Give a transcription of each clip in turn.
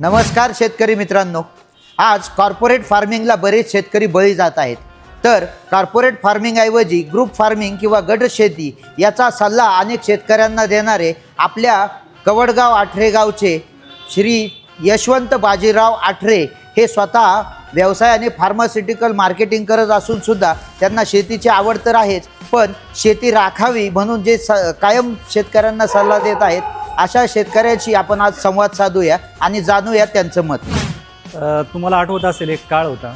नमस्कार शेतकरी मित्रांनो. आज कॉर्पोरेट फार्मिंगला बरेच शेतकरी बळी जात आहेत. तर कॉर्पोरेट फार्मिंगऐवजी ग्रुप फार्मिंग किंवा गट शेती याचा सल्ला अनेक शेतकऱ्यांना देणारे आपल्या कवडगाव आठरे गावचे श्री यशवंत बाजीराव आठरे हे स्वतः व्यवसायाने फार्मास्युटिकल मार्केटिंग करत असून सुद्धा त्यांना शेतीची आवड तर आहेच पण शेती राखावी म्हणून जे स कायम शेतकऱ्यांना सल्ला देत आहेत अशा शेतकऱ्याशी आपण आज संवाद साधूया आणि जाणूया त्यांचं मत. तुम्हाला आठवत असेल एक काळ होता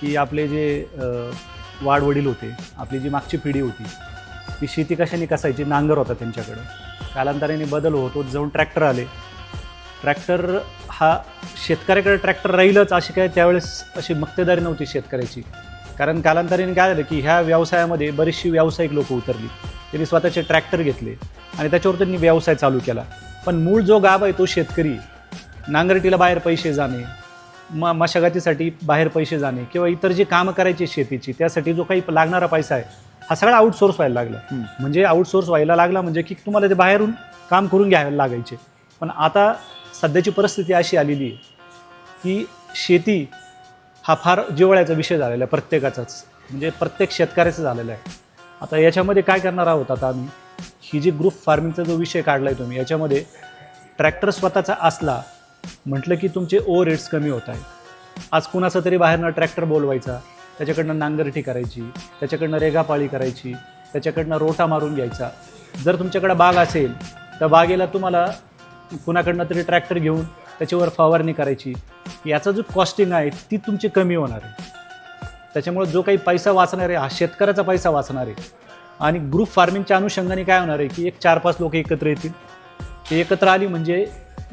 की आपले जे वाडवडील होते आपली जी मागची पिढी होती ती शेती कशाने कसायची नांगर होता त्यांच्याकडं. कालांतराने बदल होत होत जाऊन ट्रॅक्टर आले. ट्रॅक्टर हा शेतकऱ्याकडे ट्रॅक्टर राहीलच अशी काय त्यावेळेस अशी मक्तेदारी नव्हती शेतकऱ्याची. कारण कालांतराने काय झालं की ह्या व्यवसायामध्ये बरीचशी व्यावसायिक लोक उतरली. त्यांनी स्वतःचे ट्रॅक्टर घेतले. आणि त्याच्यावर त्यांनी व्यवसाय चालू केला. पण मूळ जो गाभ आहे तो शेतकरी. नांगरटीला बाहेर पैसे जाणे म मशागतीसाठी बाहेर पैसे जाणे किंवा इतर जी कामं करायची शेतीची त्यासाठी जो काही लागणारा पैसा आहे हा सगळा आउटसोर्स व्हायला लागला. म्हणजे आउटसोर्स व्हायला लागला म्हणजे की तुम्हाला ते बाहेरून काम करून घ्यायला लागायचे. पण आता सध्याची परिस्थिती अशी आलेली आहे की शेती हा फार जिव्हाळ्याचा विषय झालेला आहे प्रत्येकाचाच. म्हणजे प्रत्येक शेतकऱ्याचा झालेला आहे. आता याच्यामध्ये काय करणार आहोत आता आम्ही? ही जी ग्रुप फार्मिंगचा जो विषय काढला आहे तुम्ही याच्यामध्ये ट्रॅक्टर स्वतःचा असला म्हटलं की तुमचे ओ रेट्स कमी होत आहेत. आज कुणाचा तरी बाहेरनं ट्रॅक्टर बोलवायचा त्याच्याकडनं नांगरटी करायची त्याच्याकडनं रेगापाळी करायची त्याच्याकडनं रोटा मारून घ्यायचा. जर तुमच्याकडं बाग असेल तर बागेला तुम्हाला कुणाकडनं तरी ट्रॅक्टर घेऊन त्याच्यावर फवारणी करायची. याचा जो कॉस्टिंग आहे ती तुमची कमी होणार आहे. त्याच्यामुळे जो काही पैसा वाचणार आहे हा शेतकऱ्याचा पैसा वाचणार आहे. आणि ग्रुप फार्मिंगच्या अनुषंगाने काय होणार आहे की एक चार पाच लोक एकत्र येतील. ते एकत्र आली म्हणजे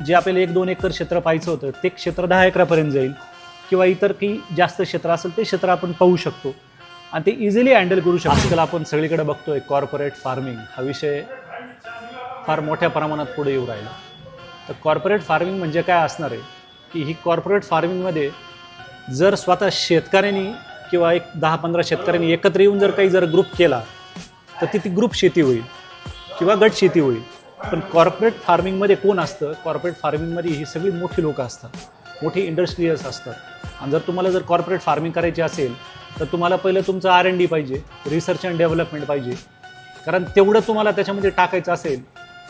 जे आपल्याला एक दोन एकर क्षेत्र पाहायचं होतं ते क्षेत्र दहा एकरापर्यंत जाईल. किंवा इतर की जास्त क्षेत्र असेल ते क्षेत्र आपण पाहू शकतो. आणि ते इझिली हँडल करू शकतो. आजकाल आपण सगळीकडे बघतोय कॉर्पोरेट फार्मिंग हा विषय फार मोठ्या प्रमाणात पुढे येऊ राहिला. तर कॉर्पोरेट फार्मिंग म्हणजे काय असणार आहे? की ही कॉर्पोरेट फार्मिंगमध्ये जर स्वतः शेतकऱ्यांनी किंवा एक दहा पंधरा शेतकऱ्यांनी एकत्र येऊन जर काही जर ग्रुप केला तर ती ती ग्रुप शेती होईल किंवा गट शेती होईल. पण कॉर्पोरेट फार्मिंगमध्ये कोण असतं? कॉर्पोरेट फार्मिंगमध्ये ही सगळी मोठी लोकं असतात. मोठी इंडस्ट्रीयल्स असतात. आणि जर तुम्हाला जर कॉर्पोरेट फार्मिंग करायची असेल तर तुम्हाला पहिलं तुमचं आर एन डी पाहिजे रिसर्च अँड डेव्हलपमेंट पाहिजे. कारण तेवढं तुम्हाला त्याच्यामध्ये टाकायचं असेल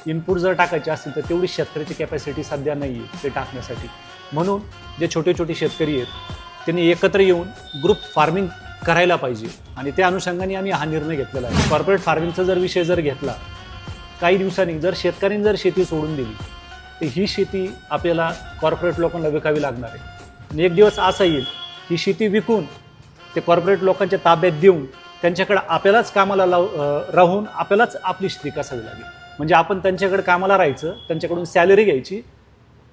इनपुट जर टाकायचे असतील तर तेवढी शेतकऱ्याची कॅपॅसिटी सध्या नाही आहे ते टाकण्यासाठी. म्हणून जे छोटे छोटे शेतकरी आहेत त्यांनी एकत्र येऊन ग्रुप फार्मिंग करायला पाहिजे. आणि त्या अनुषंगाने आम्ही हा निर्णय घेतलेला आहे. कॉर्पोरेट फार्मिंगचा जर विषय जर घेतला काही दिवसांनी जर शेतकऱ्यांनी जर शेती सोडून दिली तर ही शेती आपल्याला कॉर्पोरेट लोकांना विकावी लागणार आहे. आणि एक दिवस असा येईल ही शेती विकून ते कॉर्पोरेट लोकांच्या ताब्यात देऊन त्यांच्याकडे आपल्यालाच कामाला लाव राहून आपल्यालाच आपली शेती कसावी लागेल. म्हणजे आपण त्यांच्याकडे कामाला राहायचं त्यांच्याकडून सॅलरी घ्यायची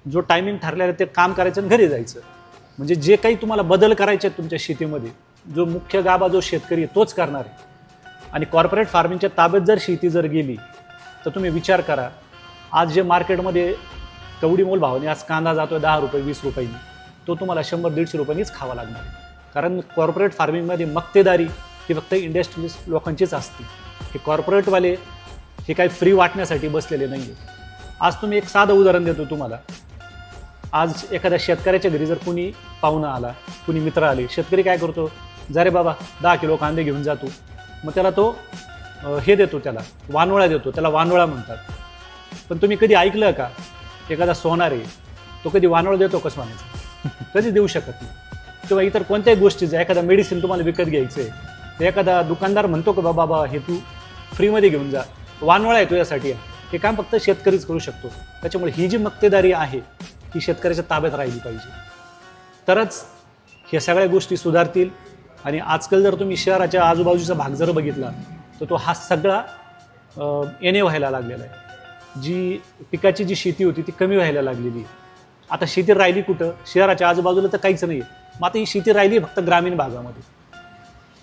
जो टायमिंग ठरलेला ते काम करायचं आणि घरी जायचं. म्हणजे जे काही तुम्हाला बदल करायचे आहेत तुमच्या शेतीमध्ये जो मुख्य गाभा जो शेतकरी आहे तोच करणार आहे. आणि कॉर्पोरेट फार्मिंगच्या ताब्यात जर शेती जर गेली तर तुम्ही विचार करा आज जे मार्केटमध्ये तेवढी मोल भावाने आज कांदा जातो आहे दहा रुपये वीस रुपयांनी तो तुम्हाला शंभर दीडशे रुपयांनीच खावा लागणार कारण कॉर्पोरेट फार्मिंगमध्ये मक्तेदारी ही फक्त इंडस्ट्रियलिस्ट लोकांचीच असते. हे कॉर्पोरेटवाले हे काही फ्री वाटण्यासाठी बसलेले नाही आहेत. आज तुम्ही एक साधं उदाहरण देतो तुम्हाला. आज एखाद्या शेतकऱ्याच्या घरी जर कुणी पाहुणा आला कुणी मित्र आले शेतकरी काय करतो? जा रे बाबा दहा किलो कांदे घेऊन जातो मग त्याला तो हे देतो त्याला वानवळा देतो त्याला वानवळा म्हणतात. पण तुम्ही कधी ऐकलं का? एखादा सोनार आहे तो कधी वानवळा देतो का सोन्याचा कधी देऊ शकत नाही. किंवा इतर कोणत्याही गोष्टीचं एखादा मेडिसिन तुम्हाला विकत घ्यायचं आहे तर एखादा दुकानदार म्हणतो का बाबा बाबा हे तू फ्रीमध्ये घेऊन जा. वानवळा आहे तुझ्यासाठी हे काम फक्त शेतकरीच करू शकतो. त्याच्यामुळे ही जी मक्तेदारी आहे ही शेतकऱ्याच्या ताब्यात राहिली पाहिजे. तरच ह्या सगळ्या गोष्टी सुधारतील. आणि आजकाल जर तुम्ही शहराच्या आजूबाजूचा भाग जर बघितला तर तो हा सगळा येणे व्हायला लागलेला आहे. जी पिकाची जी शेती होती ती कमी व्हायला लागलेली. आता शेती राहिली कुठं? शहराच्या आजूबाजूला तर काहीच नाही आहे मग आता ही शेती राहिली फक्त ग्रामीण भागामध्ये.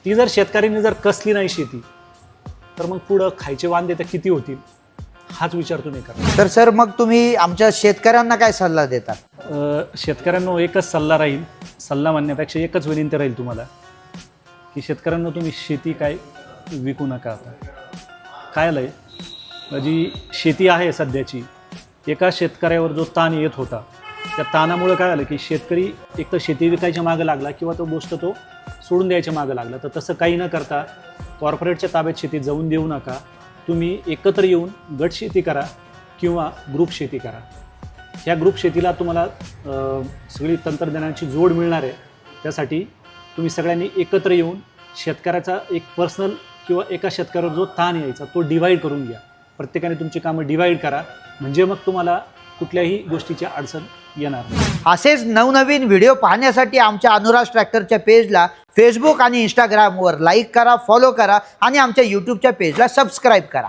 ती जर शेतकऱ्यांनी जर कसली नाही शेती तर मग पुढं खायचे वांदे तर किती होतील? हाच विचार तुम्ही करा. तर सर मग तुम्ही आमच्या शेतकऱ्यांना काय सल्ला देता? शेतकऱ्यांना एकच सल्ला राहील. सल्ला म्हणण्यापेक्षा एकच विनंती राहील तुम्हाला. की शेतकऱ्यांना तुम्ही शेती काय विकू नका आता. काय आलं आहे जी शेती आहे सध्याची एका शेतकऱ्यावर जो ताण येत होता त्या ताणामुळे काय आलं की शेतकरी एक तर शेती विकायच्या मागं लागला किंवा तो गोष्ट तो सोडून द्यायच्या मागं लागला. तर तसं काही न करता कॉर्पोरेटच्या ताब्यात शेती जाऊन देऊ नका. तुम्ही एकत्र येऊन गट शेती करा किंवा ग्रुप शेती करा. ह्या ग्रुप शेतीला तुम्हाला सगळी तंत्रज्ञानाची जोड मिळणार आहे. त्यासाठी तुम्ही सगळ्यांनी एकत्र येऊन शेतकऱ्याचा एक पर्सनल किंवा एका शेतकऱ्यावर जो ताण यायचा तो डिवाईड करून घ्या. प्रत्येकाने तुमची कामं डिवाईड करा. म्हणजे मग तुम्हाला कुठल्याही गोष्टीची अडचण येणार असेच नवनवीन व्हिडिओ पाहण्यासाठी आमच्या अनुराज ट्रॅक्टरच्या पेजला फेसबुक आणि इंस्टाग्रामवर लाईक करा फॉलो करा आणि आमच्या यूट्यूबच्या पेजला सबस्क्राईब करा.